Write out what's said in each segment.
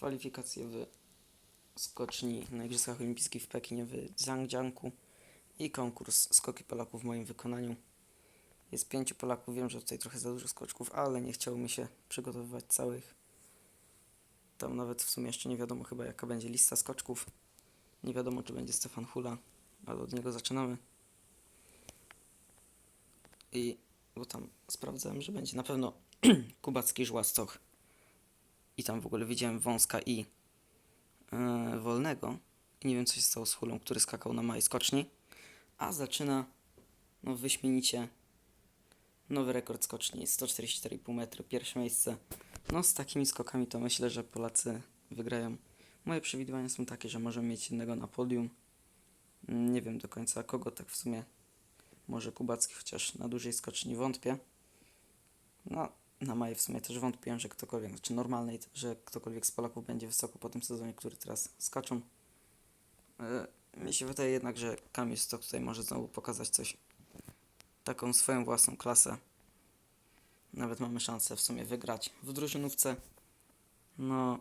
kwalifikacje w skoczni na Igrzyskach Olimpijskich w Pekinie w Zhangjiangu i konkurs skoki Polaków w moim wykonaniu. Jest pięciu Polaków, wiem, że tutaj trochę za dużo skoczków, ale nie chciało mi się przygotowywać całych. Tam nawet w sumie jeszcze nie wiadomo chyba jaka będzie lista skoczków. Nie wiadomo czy będzie Stefan Hula, ale od niego zaczynamy. I bo tam sprawdzałem, że będzie na pewno kubacki żłastoch. I tam w ogóle widziałem wąska i yy, wolnego. I nie wiem co się stało z Hulą, który skakał na małej skoczni. A zaczyna no wyśmienicie nowy rekord skoczni 144,5 metry, pierwsze miejsce. No z takimi skokami to myślę, że Polacy wygrają. Moje przewidywania są takie, że możemy mieć jednego na podium. Nie wiem do końca kogo tak w sumie. Może Kubacki, chociaż na dużej skoczni wątpię. No, na Maję w sumie też wątpiłem, że ktokolwiek, znaczy normalnej, że ktokolwiek z Polaków będzie wysoko po tym sezonie, który teraz skaczą. Yy, mi się wydaje jednak, że Kamil Stok tutaj może znowu pokazać coś. Taką swoją własną klasę. Nawet mamy szansę w sumie wygrać w drużynówce. No,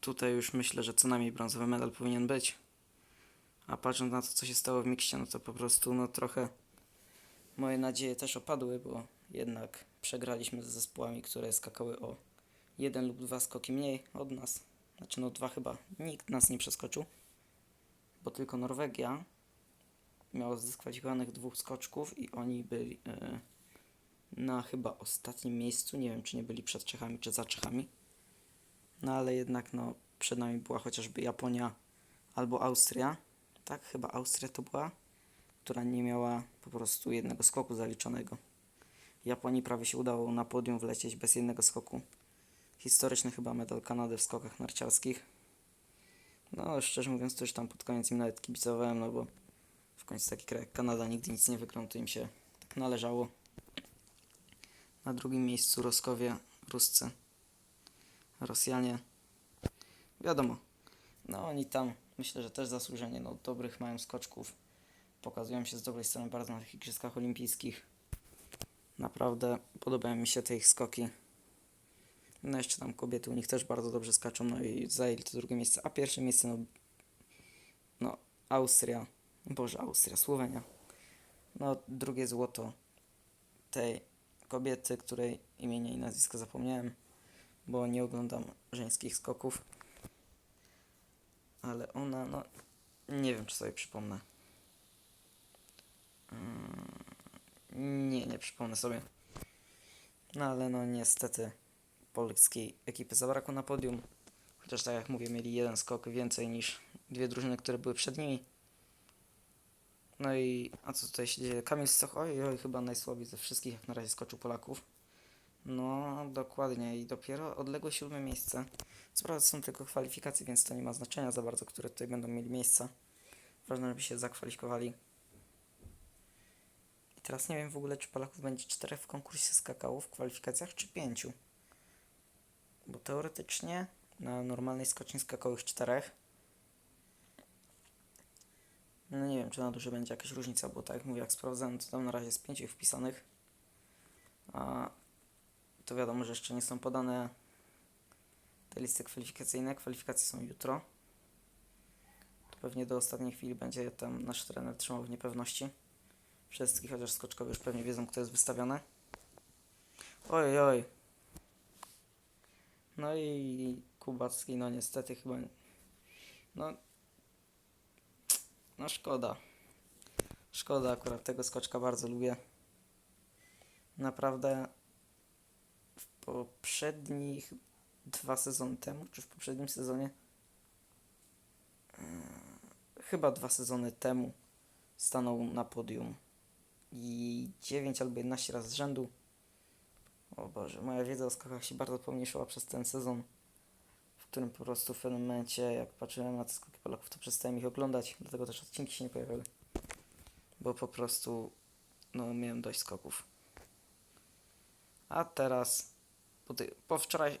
tutaj już myślę, że co najmniej brązowy medal powinien być. A patrząc na to, co się stało w mikście, no to po prostu, no trochę moje nadzieje też opadły, bo jednak przegraliśmy z zespołami, które skakały o jeden lub dwa skoki mniej od nas. Znaczy, no dwa chyba. Nikt nas nie przeskoczył, bo tylko Norwegia miała zdyskwalifikowanych dwóch skoczków i oni byli e, na chyba ostatnim miejscu. Nie wiem, czy nie byli przed Czechami, czy za Czechami. No ale jednak, no, przed nami była chociażby Japonia albo Austria. Tak, chyba Austria to była, która nie miała po prostu jednego skoku zaliczonego. Japonii prawie się udało na podium wlecieć bez jednego skoku. Historyczny chyba medal Kanady w skokach narciarskich. No, szczerze mówiąc, to już tam pod koniec im nawet kibicowałem, no bo w końcu taki kraj jak Kanada nigdy nic nie wygrał, to im się tak należało. Na drugim miejscu Roskowie, Ruscy. Rosjanie. Wiadomo. No oni tam myślę, że też zasłużenie. No dobrych mają skoczków. Pokazują się z dobrej strony bardzo na tych Igrzyskach Olimpijskich. Naprawdę podobają mi się te ich skoki. No jeszcze tam kobiety u nich też bardzo dobrze skaczą, no i zajęli to drugie miejsce. A pierwsze miejsce, no, no Austria, Boże, Austria, Słowenia. No drugie złoto tej kobiety, której imienia i nazwisko zapomniałem, bo nie oglądam żeńskich skoków. Ale ona, no, nie wiem, czy sobie przypomnę. Mm, Nie, nie przypomnę sobie. No ale no niestety polskiej ekipy zabrakło na podium. Chociaż tak jak mówię, mieli jeden skok więcej niż dwie drużyny, które były przed nimi. No i a co tutaj się dzieje? Kamil Stoch, oj, oj, chyba najsłabiej ze wszystkich jak na razie skoczył Polaków. No, dokładnie i dopiero odległe siódme miejsce. Co prawda są tylko kwalifikacje, więc to nie ma znaczenia za bardzo, które tutaj będą mieli miejsca. Ważne, żeby się zakwalifikowali. Teraz nie wiem w ogóle, czy Polaków będzie czterech w konkursie skakało w kwalifikacjach, czy pięciu. Bo teoretycznie na normalnej skoczni skakało ich czterech. No nie wiem, czy na duży będzie jakaś różnica, bo tak jak mówię, jak sprawdzałem, to tam na razie jest pięciu wpisanych. A to wiadomo, że jeszcze nie są podane te listy kwalifikacyjne. Kwalifikacje są jutro. To pewnie do ostatniej chwili będzie tam nasz trener trzymał w niepewności. Wszystkich, chociaż skoczkowie już pewnie wiedzą, kto jest wystawiony. Oj, oj. No i Kubacki, no niestety chyba... No... No szkoda. Szkoda, akurat tego skoczka bardzo lubię. Naprawdę w poprzednich dwa sezony temu, czy w poprzednim sezonie? Eee, chyba dwa sezony temu stanął na podium i 9 albo 11 razy z rzędu. O Boże, moja wiedza o skokach się bardzo pomniejszyła przez ten sezon, w którym po prostu w pewnym momencie, jak patrzyłem na te skoki Polaków, to przestałem ich oglądać, dlatego też odcinki się nie pojawiały. Bo po prostu, no, miałem dość skoków. A teraz, po, ty, po wczoraj,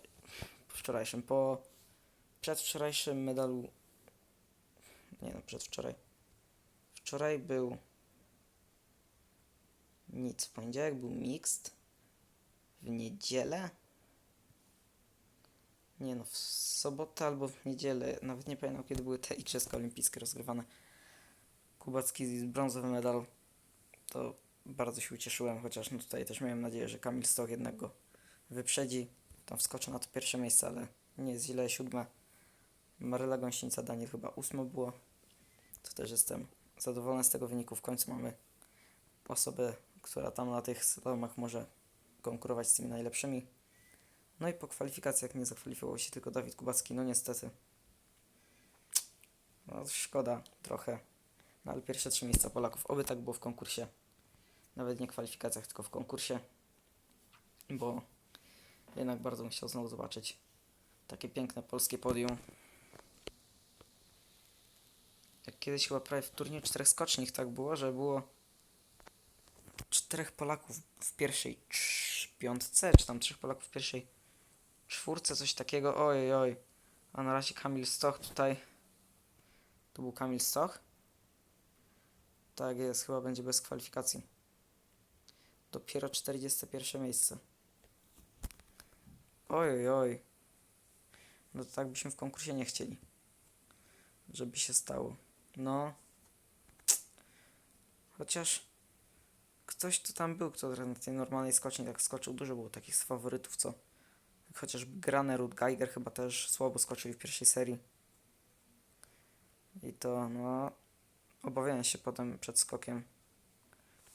po wczorajszym, po przedwczorajszym medalu, nie no, przedwczoraj, wczoraj był nic, w poniedziałek był mixed, w niedzielę Nie no, w sobotę albo w niedzielę, nawet nie pamiętam kiedy były te Igrzyska Olimpijskie rozgrywane. Kubacki brązowy medal, to bardzo się ucieszyłem, chociaż no tutaj też miałem nadzieję, że Kamil Stoch jednak go wyprzedzi. Tam wskoczy na to pierwsze miejsce, ale nie jest źle, siódme. Maryla Gąsienica, Daniel chyba ósme było. To też jestem zadowolony z tego wyniku. W końcu mamy osobę, która tam na tych slalomach może konkurować z tymi najlepszymi. No i po kwalifikacjach nie zakwalifikował się tylko Dawid Kubacki, no niestety. No szkoda trochę. No ale pierwsze trzy miejsca Polaków. Oby tak było w konkursie. Nawet nie kwalifikacjach, tylko w konkursie. Bo jednak bardzo bym chciał znowu zobaczyć takie piękne polskie podium. Jak kiedyś chyba prawie w turnieju czterech skocznych tak było, że było czterech Polaków w pierwszej piątce, czy tam trzech Polaków w pierwszej czwórce, coś takiego. Oj, oj. A na razie Kamil Stoch tutaj. To był Kamil Stoch? Tak jest, chyba będzie bez kwalifikacji. Dopiero 41 miejsce. Oj, oj. No to tak byśmy w konkursie nie chcieli. Żeby się stało. No. Chociaż ktoś tu tam był, kto na tej normalnej skoczni tak skoczył. Dużo było takich z faworytów, co chociażby Granerud Geiger chyba też słabo skoczyli w pierwszej serii. I to, no, obawiałem się potem przed skokiem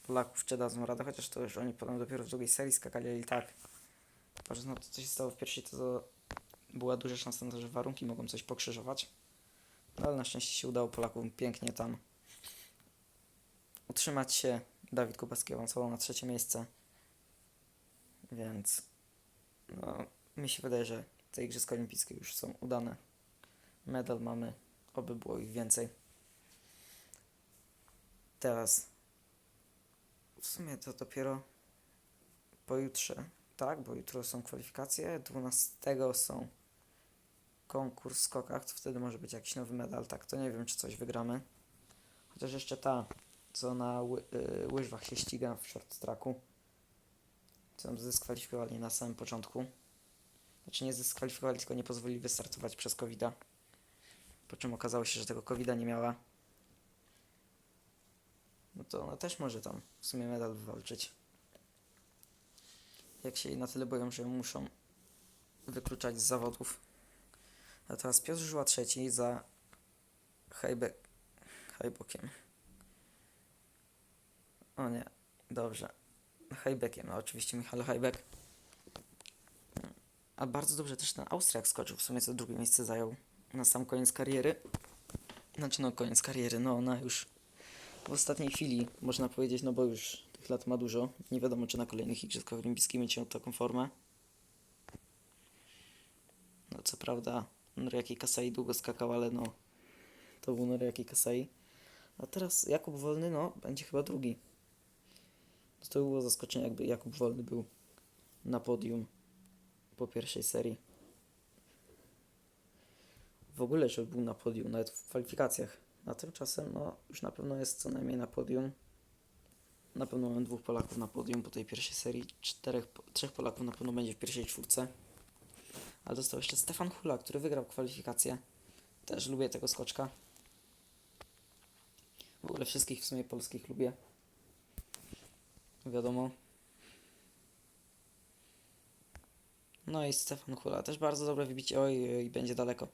Polaków, czy dadzą radę, chociaż to już oni potem dopiero w drugiej serii skakali, i tak. Patrząc na to, co się stało w pierwszej, to, to była duża szansa na to, że warunki mogą coś pokrzyżować. No ale na szczęście się udało Polakom pięknie tam utrzymać się. Dawid Kubacki awansował na trzecie miejsce. Więc no, mi się wydaje, że te Igrzyska Olimpijskie już są udane. Medal mamy, oby było ich więcej. Teraz w sumie to dopiero pojutrze, tak, bo jutro są kwalifikacje, 12 są konkurs w skokach, to wtedy może być jakiś nowy medal, tak, to nie wiem, czy coś wygramy. Chociaż jeszcze ta, co na ły, y, łyżwach się ściga w short tracku, co nam zdyskwalifikowali na samym początku. Znaczy nie zdyskwalifikowali, tylko nie pozwolili wystartować przez covid -a. Po czym okazało się, że tego covid nie miała. No to ona też może tam w sumie medal wywalczyć. Jak się jej na tyle boją, że muszą wykluczać z zawodów. A teraz Piotr Żyła trzeci za Hejbe... Hejbokiem. O nie, dobrze. Hejbekiem, no oczywiście Michał Hejbek. A bardzo dobrze też ten Austriak skoczył, w sumie co drugie miejsce zajął na sam koniec kariery. Znaczy no koniec kariery, no ona już w ostatniej chwili, można powiedzieć, no bo już tych lat ma dużo. Nie wiadomo, czy na kolejnych Igrzyskach Olimpijskich będzie taką formę. No co prawda, Noriaki Kasai długo skakał, ale no to był Noriaki Kasai. A teraz Jakub Wolny, no, będzie chyba drugi. To, było zaskoczenie, jakby Jakub Wolny był na podium po pierwszej serii. W ogóle, żeby był na podium, nawet w kwalifikacjach. A tymczasem, no, już na pewno jest co najmniej na podium. Na pewno mamy dwóch Polaków na podium po tej pierwszej serii. Czterech, trzech Polaków na pewno będzie w pierwszej czwórce. Ale dostał jeszcze Stefan Hula, który wygrał kwalifikację. Też lubię tego skoczka. W ogóle wszystkich w sumie polskich lubię. Wiadomo. No i Stefan Hula też bardzo dobre wybicie. Oj, oj, będzie daleko.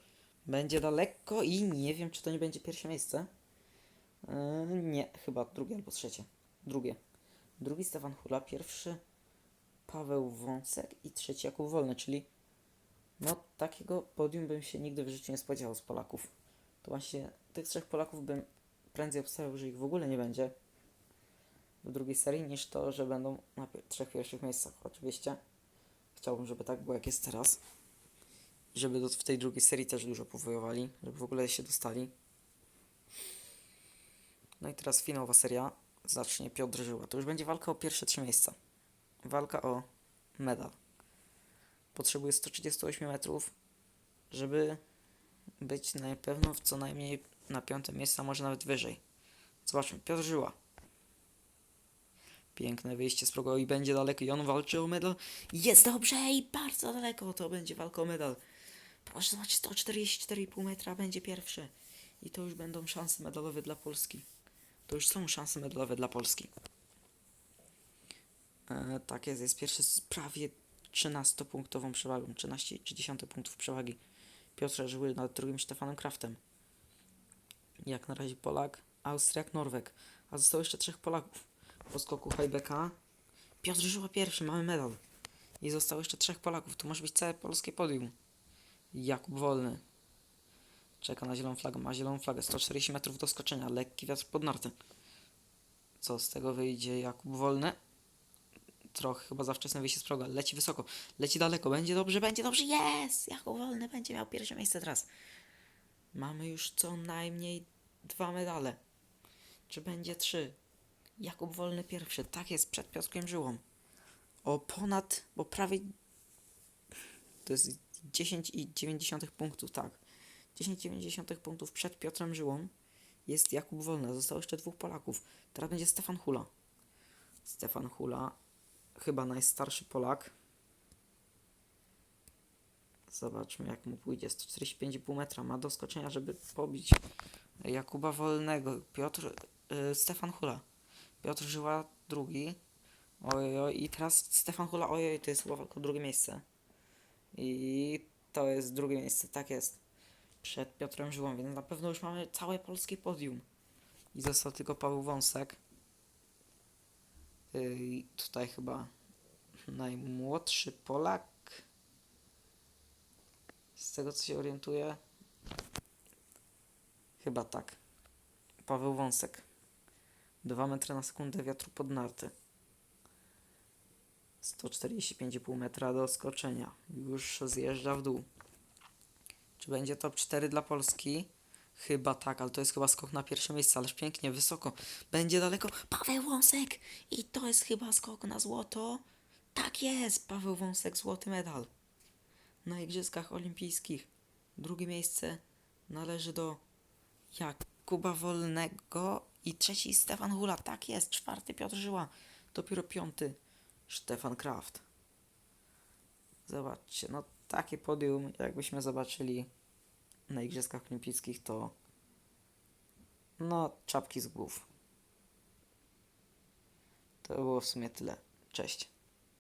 Będzie daleko i nie wiem, czy to nie będzie pierwsze miejsce. Yy, nie, chyba drugie albo trzecie. Drugie. Drugi Stefan Hula, pierwszy Paweł Wąsek i trzeci Jakub Wolny, czyli no takiego podium bym się nigdy w życiu nie spodziewał z Polaków. To właśnie tych trzech Polaków bym prędzej obstawiał, że ich w ogóle nie będzie w drugiej serii, niż to, że będą na trzech pierwszych miejscach. Oczywiście chciałbym, żeby tak było jak jest teraz. Żeby do, w tej drugiej serii też dużo powojowali, żeby w ogóle się dostali. No i teraz finałowa seria zacznie Piotr Żyła. To już będzie walka o pierwsze trzy miejsca. Walka o medal. Potrzebuje 138 metrów, żeby być na pewno w co najmniej na piąte miejsce, a może nawet wyżej. Zobaczmy, Piotr Żyła. Piękne wyjście z progu i będzie daleko i on walczy o medal. Jest dobrze i bardzo daleko, to będzie walka o medal. Proszę zobaczyć, 144,5 metra będzie pierwszy. I to już będą szanse medalowe dla Polski. To już są szanse medalowe dla Polski. E, tak jest, jest pierwszy z prawie 13-punktową przewagą. 13 czy 10 punktów przewagi. Piotr Żyły nad drugim Stefanem Kraftem. Jak na razie Polak, Austriak, Norweg. A zostało jeszcze trzech Polaków. Po skoku Hajbeka. Piotr Żyła pierwszy, mamy medal. I zostało jeszcze trzech Polaków. To może być całe polskie podium. Jakub Wolny. Czeka na zieloną flagę. Ma zieloną flagę. 140 metrów do skoczenia. Lekki wiatr pod nartę. Co z tego wyjdzie Jakub Wolny? Trochę chyba za wczesne wyjście z progu, ale leci wysoko. Leci daleko. Będzie dobrze, będzie dobrze. Jest! Jakub Wolny będzie miał pierwsze miejsce teraz. Mamy już co najmniej dwa medale. Czy będzie trzy? Jakub Wolny pierwszy. Tak jest, przed Piotrkiem Żyłą. O ponad, bo prawie to jest 10,9 punktów, tak. 10,9 punktów przed Piotrem Żyłą jest Jakub Wolny. Zostało jeszcze dwóch Polaków. Teraz będzie Stefan Hula. Stefan Hula, chyba najstarszy Polak. Zobaczmy jak mu pójdzie. 145,5 metra ma do skoczenia, żeby pobić Jakuba Wolnego. Piotr, y, Stefan Hula. Piotr Żyła drugi. Ojoj, i teraz Stefan Hula, ojoj, to jest chyba drugie miejsce. I to jest drugie miejsce, tak jest. Przed Piotrem Żyłą, więc na pewno już mamy całe polskie podium. I został tylko Paweł Wąsek. Yy, tutaj chyba najmłodszy Polak. Z tego co się orientuję. Chyba tak. Paweł Wąsek. 2 metry na sekundę wiatru pod narty. 145,5 metra do skoczenia. Już zjeżdża w dół. Czy będzie top 4 dla Polski? Chyba tak, ale to jest chyba skok na pierwsze miejsce, ależ pięknie, wysoko. Będzie daleko. Paweł Wąsek! I to jest chyba skok na złoto. Tak jest, Paweł Wąsek, złoty medal. Na Igrzyskach Olimpijskich. Drugie miejsce należy do Jakuba Wolnego i trzeci Stefan Hula. Tak jest, czwarty Piotr Żyła. Dopiero piąty Stefan Kraft. Zobaczcie, no takie podium, jakbyśmy zobaczyli na Igrzyskach Olimpijskich, to no czapki z głów. To było w sumie tyle. Cześć.